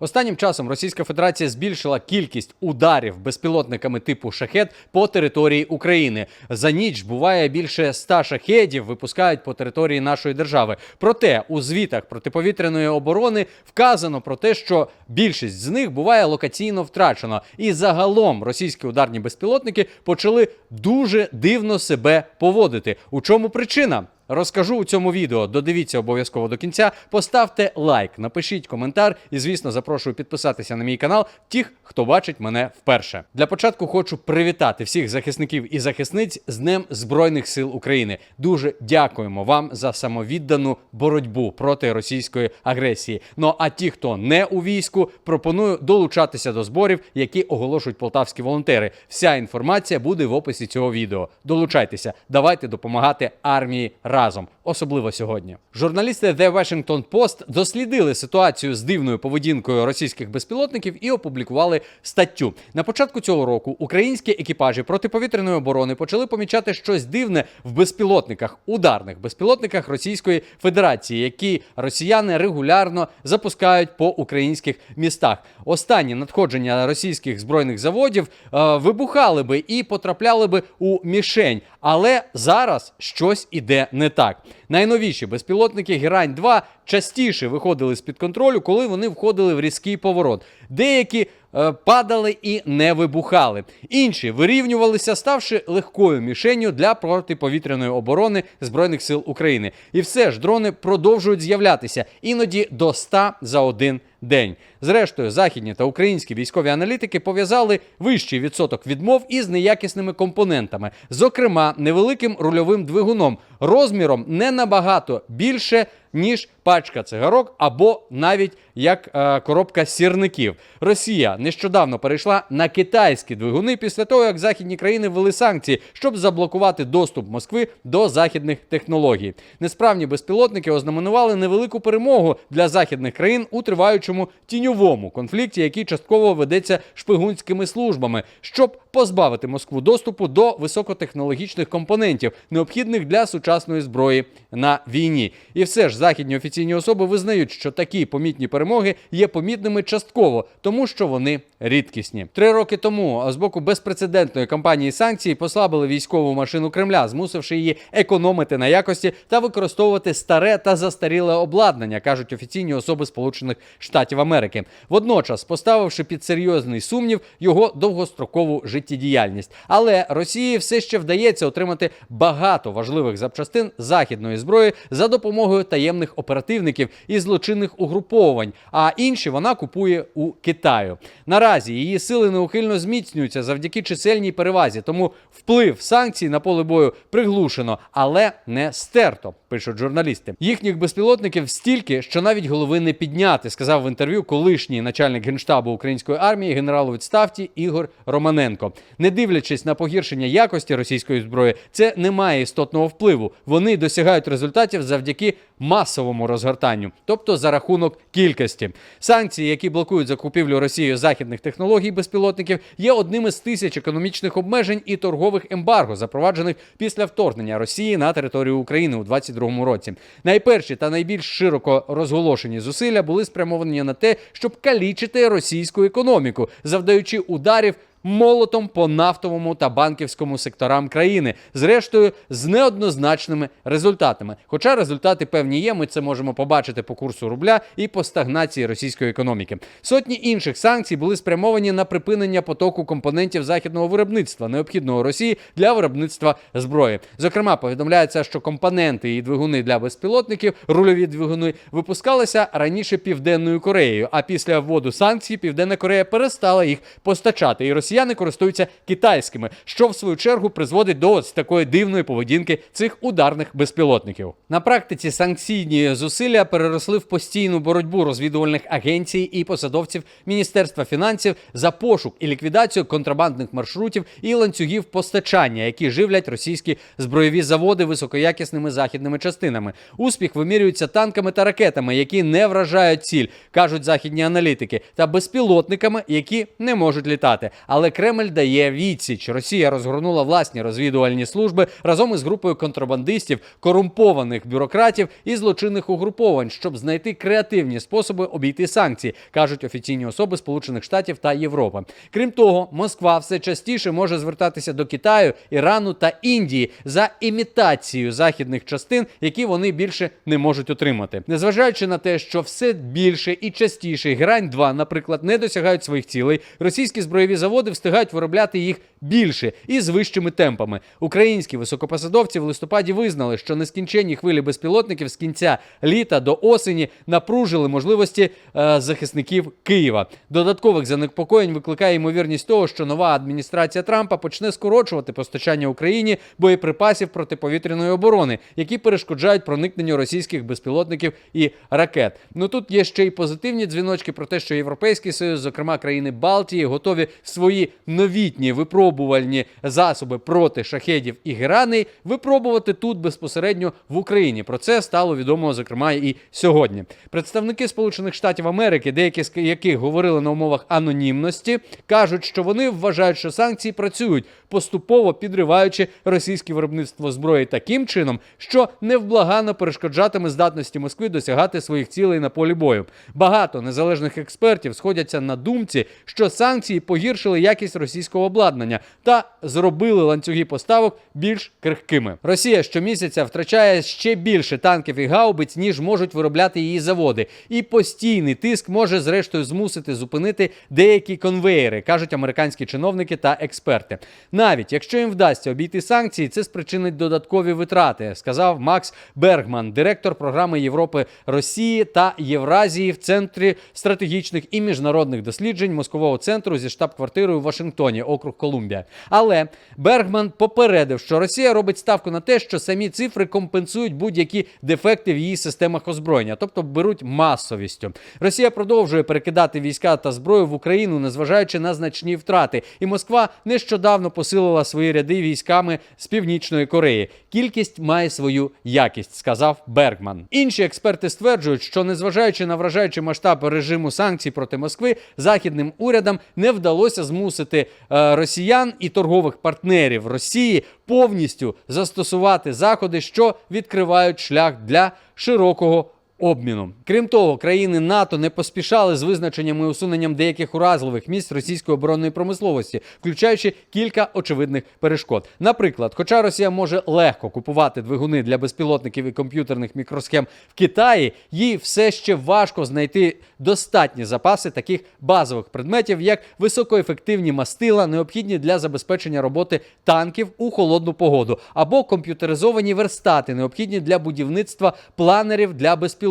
Останнім часом Російська Федерація збільшила кількість ударів безпілотниками типу шахет по території України. За ніч буває більше 100 шахедів випускають по території нашої держави. Проте у звітах протиповітряної оборони вказано про те, що більшість з них буває локаційно втрачено. І загалом російські ударні безпілотники почали дуже дивно себе поводити. У чому причина? Розкажу у цьому відео. Додивіться обов'язково до кінця. Поставте лайк, напишіть коментар і, звісно, запрошую підписатися на мій канал тих, хто бачить мене вперше. Для початку хочу привітати всіх захисників і захисниць з Днем Збройних сил України. Дуже дякуємо вам за самовіддану боротьбу проти російської агресії. Ну а ті, хто не у війську, пропоную долучатися до зборів, які оголошують полтавські волонтери. Вся інформація буде в описі цього відео. Долучайтеся, давайте допомагати армії разом, особливо сьогодні. Журналісти The Washington Post дослідили ситуацію з дивною поведінкою російських безпілотників і опублікували статтю. На початку цього року українські екіпажі протиповітряної оборони почали помічати щось дивне в безпілотниках, ударних безпілотниках Російської Федерації, які росіяни регулярно запускають по українських містах. Останні надходження російських збройних заводів е, вибухали би і потрапляли би у мішень. Але зараз щось іде не так. Найновіші безпілотники Герань 2 частіше виходили з під контролю, коли вони входили в різкий поворот. Деякі е, падали і не вибухали. Інші вирівнювалися, ставши легкою мішенню для протиповітряної оборони Збройних сил України. І все ж дрони продовжують з'являтися іноді до 100 за один день. Зрештою, західні та українські військові аналітики пов'язали вищий відсоток відмов із неякісними компонентами, зокрема невеликим рульовим двигуном, розміром не набагато більше. Ніж пачка цигарок або навіть як е, коробка сірників. Росія нещодавно перейшла на китайські двигуни після того, як західні країни ввели санкції, щоб заблокувати доступ Москви до західних технологій. Несправні безпілотники ознаменували невелику перемогу для західних країн у триваючому тіньовому конфлікті, який частково ведеться шпигунськими службами, щоб позбавити Москву доступу до високотехнологічних компонентів, необхідних для сучасної зброї на війні. І все ж західні офіційні особи визнають, що такі помітні перемоги є помітними частково, тому що вони рідкісні. Три роки тому з боку безпрецедентної кампанії санкцій послабили військову машину Кремля, змусивши її економити на якості та використовувати старе та застаріле обладнання, кажуть офіційні особи Сполучених Штатів Америки. Водночас поставивши під серйозний сумнів його довгострокову життєдіяльність. Але Росії все ще вдається отримати багато важливих запчастин західної зброї за допомогою таємних оперативників і злочинних угруповань. А інші вона купує у Китаю. Наразі її сили неухильно зміцнюються завдяки чисельній перевазі, тому вплив санкцій на поле бою приглушено, але не стерто. Пишуть журналісти. Їхніх безпілотників стільки, що навіть голови не підняти, сказав в інтерв'ю колишній начальник генштабу української армії генерал у відставці Ігор Романенко. Не дивлячись на погіршення якості російської зброї, це не має істотного впливу. Вони досягають результатів завдяки масовому розгортанню, тобто за рахунок кількості. Санкції, які блокують закупівлю Росією західних технологій безпілотників, є одним із тисяч економічних обмежень і торгових ембарго, запроваджених після вторгнення Росії на територію України у 2022 році. Найперші та найбільш широко розголошені зусилля були спрямовані на те, щоб калічити російську економіку, завдаючи ударів молотом по нафтовому та банківському секторам країни, зрештою з неоднозначними результатами. Хоча результати певні є, ми це можемо побачити по курсу рубля і по стагнації російської економіки. Сотні інших санкцій були спрямовані на припинення потоку компонентів західного виробництва, необхідного Росії для виробництва зброї. Зокрема, повідомляється, що компоненти і двигуни для безпілотників, рульові двигуни, випускалися раніше Південною Кореєю. А після вводу санкцій Південна Корея перестала їх постачати. І росіяни користуються китайськими, що в свою чергу призводить до ось такої дивної поведінки цих ударних безпілотників. На практиці санкційні зусилля переросли в постійну боротьбу розвідувальних агенцій і посадовців Міністерства фінансів за пошук і ліквідацію контрабандних маршрутів і ланцюгів постачання, які живлять російські збройові заводи високоякісними західними частинами. Успіх вимірюється танками та ракетами, які не вражають ціль, кажуть західні аналітики, та безпілотниками, які не можуть літати. Але але Кремль дає відсіч. Росія розгорнула власні розвідувальні служби разом із групою контрабандистів, корумпованих бюрократів і злочинних угруповань, щоб знайти креативні способи обійти санкції, кажуть офіційні особи Сполучених Штатів та Європи. Крім того, Москва все частіше може звертатися до Китаю, Ірану та Індії за імітацією західних частин, які вони більше не можуть отримати, незважаючи на те, що все більше і частіше грань 2 наприклад, не досягають своїх цілей. Російські збройові заводи встигають виробляти їх більше і з вищими темпами. Українські високопосадовці в листопаді визнали, що нескінченні хвилі безпілотників з кінця літа до осені напружили можливості е, захисників Києва. Додаткових занепокоєнь викликає ймовірність того, що нова адміністрація Трампа почне скорочувати постачання Україні боєприпасів протиповітряної оборони, які перешкоджають проникненню російських безпілотників і ракет. Ну тут є ще й позитивні дзвіночки про те, що Європейський Союз, зокрема країни Балтії, готові свої новітні випробувальні засоби проти шахедів і гераней випробувати тут безпосередньо в Україні. Про це стало відомо, зокрема, і сьогодні. Представники Сполучених Штатів Америки, деякі з яких говорили на умовах анонімності, кажуть, що вони вважають, що санкції працюють, поступово підриваючи російське виробництво зброї таким чином, що невблаганно перешкоджатиме здатності Москви досягати своїх цілей на полі бою. Багато незалежних експертів сходяться на думці, що санкції погіршили якість російського обладнання та зробили ланцюги поставок більш крихкими. Росія щомісяця втрачає ще більше танків і гаубиць, ніж можуть виробляти її заводи, і постійний тиск може зрештою змусити зупинити деякі конвеєри, кажуть американські чиновники та експерти. Навіть якщо їм вдасться обійти санкції, це спричинить додаткові витрати, сказав Макс Бергман, директор програми Європи Росії та Євразії в центрі стратегічних і міжнародних досліджень Москового центру зі штаб-квартирою в Вашингтоні, округ Колумбія. Але Бергман попередив, що Росія робить ставку на те, що самі цифри компенсують будь-які дефекти в її системах озброєння, тобто беруть масовістю. Росія продовжує перекидати війська та зброю в Україну, незважаючи на значні втрати. І Москва нещодавно посилила свої ряди військами з північної Кореї. Кількість має свою якість, сказав Бергман. Інші експерти стверджують, що незважаючи на вражаючий масштаб режиму санкцій проти Москви, західним урядам не вдалося змусити е, росіян і торгових партнерів Росії повністю застосувати заходи, що відкривають шлях для широкого. Обміну, крім того, країни НАТО не поспішали з визначенням і усуненням деяких уразливих місць російської оборонної промисловості, включаючи кілька очевидних перешкод. Наприклад, хоча Росія може легко купувати двигуни для безпілотників і комп'ютерних мікросхем в Китаї, їй все ще важко знайти достатні запаси таких базових предметів, як високоефективні мастила, необхідні для забезпечення роботи танків у холодну погоду, або комп'ютеризовані верстати, необхідні для будівництва планерів для безпілотників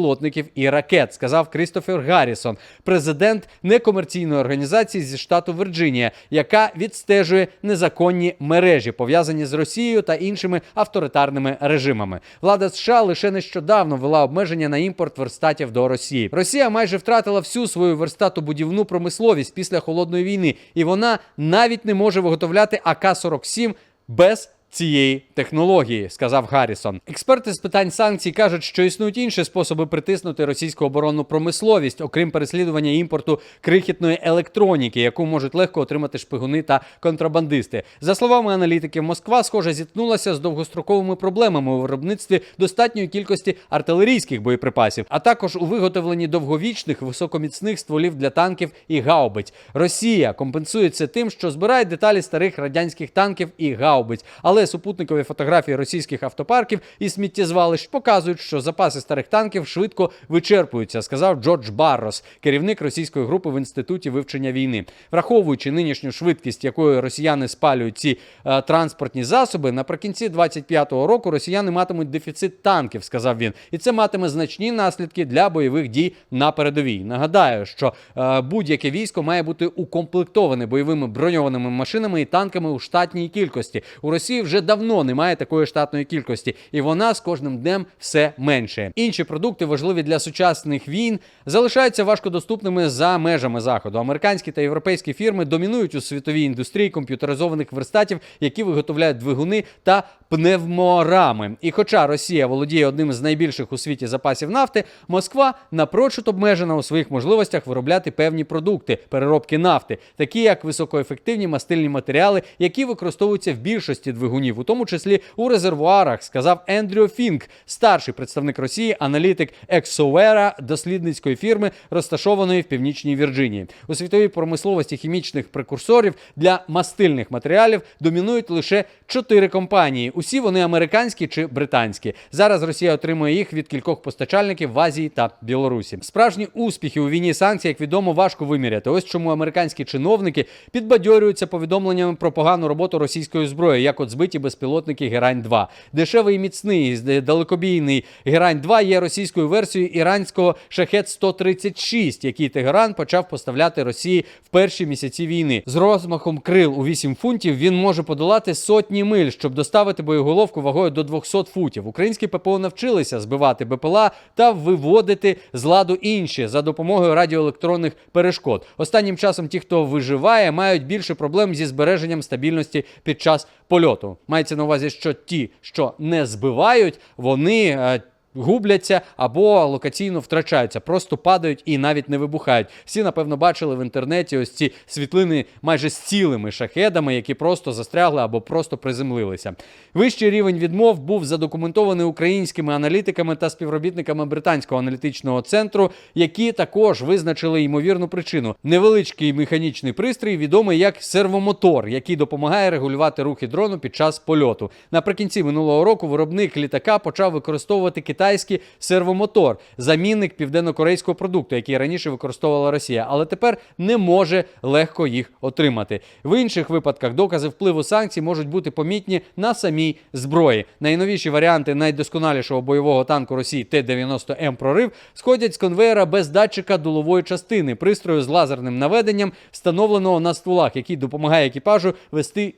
і ракет, сказав Крістофер Гаррісон, президент некомерційної організації зі штату Вірджинія, яка відстежує незаконні мережі, пов'язані з Росією та іншими авторитарними режимами. Влада США лише нещодавно ввела обмеження на імпорт верстатів до Росії. Росія майже втратила всю свою верстатобудівну промисловість після холодної війни, і вона навіть не може виготовляти АК-47 без цієї технології, сказав Гаррісон. Експерти з питань санкцій кажуть, що існують інші способи притиснути російську оборонну промисловість, окрім переслідування імпорту крихітної електроніки, яку можуть легко отримати шпигуни та контрабандисти. За словами аналітиків, Москва, схоже, зіткнулася з довгостроковими проблемами у виробництві достатньої кількості артилерійських боєприпасів, а також у виготовленні довговічних високоміцних стволів для танків і гаубиць. Росія компенсує це тим, що збирає деталі старих радянських танків і гаубиць, але супутникові фотографії російських автопарків і сміттєзвалищ показують, що запаси старих танків швидко вичерпуються, сказав Джордж Баррос, керівник російської групи в інституті вивчення війни, враховуючи нинішню швидкість, якою росіяни спалюють ці е, транспортні засоби. Наприкінці 25-го року росіяни матимуть дефіцит танків, сказав він, і це матиме значні наслідки для бойових дій на передовій. Нагадаю, що е, будь-яке військо має бути укомплектоване бойовими броньованими машинами і танками у штатній кількості. У Росії вже вже давно немає такої штатної кількості, і вона з кожним днем все менше. Інші продукти, важливі для сучасних війн, залишаються важкодоступними за межами заходу. Американські та європейські фірми домінують у світовій індустрії комп'ютеризованих верстатів, які виготовляють двигуни та пневморами. І хоча Росія володіє одним з найбільших у світі запасів нафти, Москва напрочуд обмежена у своїх можливостях виробляти певні продукти переробки нафти, такі як високоефективні мастильні матеріали, які використовуються в більшості двигунів, у тому числі у резервуарах, сказав Ендрю Фінк, старший представник Росії, аналітик Ексовера, дослідницької фірми, розташованої в північній Вірджинії. У світовій промисловості хімічних прекурсорів для мастильних матеріалів домінують лише чотири компанії. Усі вони американські чи британські. Зараз Росія отримує їх від кількох постачальників в Азії та Білорусі. Справжні успіхи у війні санкцій, як відомо, важко виміряти. Ось чому американські чиновники підбадьорюються повідомленнями про погану роботу російської зброї, як от збиті безпілотники Герань 2 Дешевий і міцний далекобійний Герань 2 є російською версією іранського шахет 136 який Тегеран почав поставляти Росії в перші місяці війни. З розмахом крил у 8 фунтів він може подолати сотні миль, щоб доставити боєголовку вагою до 200 футів. Українські ППО навчилися збивати БПЛА та виводити з ладу інші за допомогою радіоелектронних перешкод. Останнім часом ті, хто виживає, мають більше проблем зі збереженням стабільності під час польоту. Мається на увазі, що ті, що не збивають, вони. Губляться або локаційно втрачаються, просто падають і навіть не вибухають. Всі, напевно, бачили в інтернеті ось ці світлини майже з цілими шахедами, які просто застрягли або просто приземлилися. Вищий рівень відмов був задокументований українськими аналітиками та співробітниками британського аналітичного центру, які також визначили ймовірну причину. Невеличкий механічний пристрій, відомий як сервомотор, який допомагає регулювати рухи дрону під час польоту. Наприкінці минулого року виробник літака почав використовувати китайський сервомотор, замінник південно-корейського продукту, який раніше використовувала Росія, але тепер не може легко їх отримати. В інших випадках докази впливу санкцій можуть бути помітні на самій зброї. Найновіші варіанти найдосконалішого бойового танку Росії Т-90М прорив сходять з конвеєра без датчика дулової частини, пристрою з лазерним наведенням, встановленого на стволах, який допомагає екіпажу вести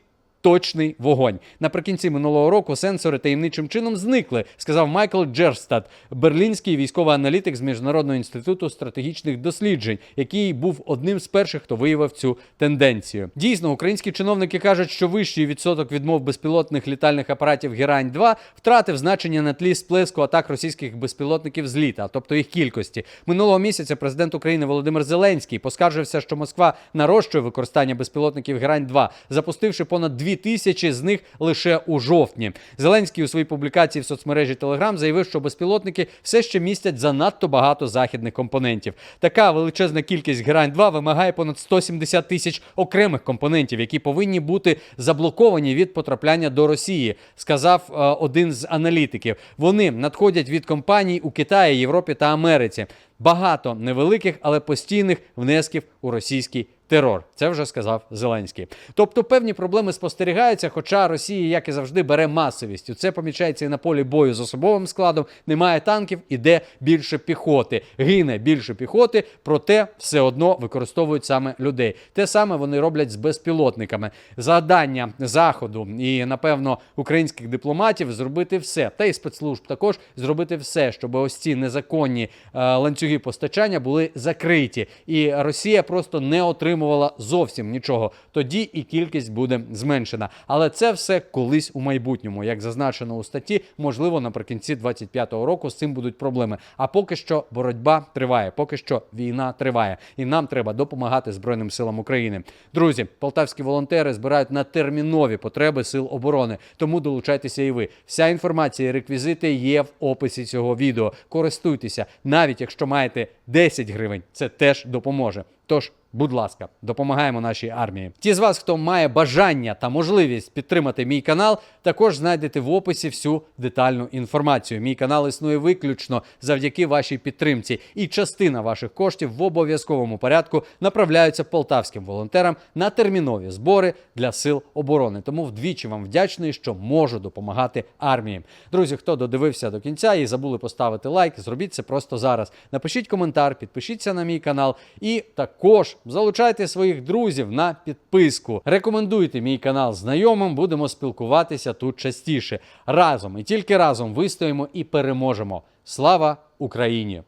точний вогонь. Наприкінці минулого року сенсори таємничим чином зникли, сказав Майкл Джерстад, берлінський військовий аналітик з Міжнародного інституту стратегічних досліджень, який був одним з перших, хто виявив цю тенденцію. Дійсно, українські чиновники кажуть, що вищий відсоток відмов безпілотних літальних апаратів Герань 2 втратив значення на тлі сплеску атак російських безпілотників з літа, тобто їх кількості. Минулого місяця президент України Володимир Зеленський поскаржився, що Москва нарощує використання безпілотників Герань 2 запустивши понад 2 тисячі з них лише у жовтні. Зеленський у своїй публікації в соцмережі Telegram заявив, що безпілотники все ще містять занадто багато західних компонентів. Така величезна кількість Герань 2 вимагає понад 170 тисяч окремих компонентів, які повинні бути заблоковані від потрапляння до Росії, сказав е, один з аналітиків. Вони надходять від компаній у Китаї, Європі та Америці. Багато невеликих, але постійних внесків у російський терор. Це вже сказав Зеленський. Тобто певні проблеми спостерігаються, хоча Росія, як і завжди, бере масовістю. Це помічається і на полі бою з особовим складом. Немає танків, іде більше піхоти. Гине більше піхоти, проте все одно використовують саме людей. Те саме вони роблять з безпілотниками. Завдання заходу і, напевно, українських дипломатів зробити все, та й спецслужб також зробити все, щоб ось ці незаконні е, ланцюги постачання були закриті, і Росія просто не отримувала зовсім нічого. Тоді і кількість буде зменшена. Але це все колись у майбутньому, як зазначено у статті, можливо, наприкінці 25-го року з цим будуть проблеми. А поки що боротьба триває, поки що війна триває, і нам треба допомагати Збройним силам України. Друзі, полтавські волонтери збирають на термінові потреби сил оборони. Тому долучайтеся і ви. Вся інформація і реквізити є в описі цього відео. Користуйтеся, навіть якщо маєте 10 гривень, це теж допоможе. Тож, будь ласка, допомагаємо нашій армії. Ті з вас, хто має бажання та можливість підтримати мій канал, також знайдете в описі всю детальну інформацію. Мій канал існує виключно завдяки вашій підтримці, і частина ваших коштів в обов'язковому порядку направляються полтавським волонтерам на термінові збори для сил оборони. Тому вдвічі вам вдячний, що можу допомагати армії. Друзі, хто додивився до кінця і забули поставити лайк, зробіть це просто зараз. Напишіть коментар, підпишіться на мій канал і також. Також залучайте своїх друзів на підписку. Рекомендуйте мій канал знайомим, будемо спілкуватися тут частіше. Разом і тільки разом вистоїмо і переможемо. Слава Україні!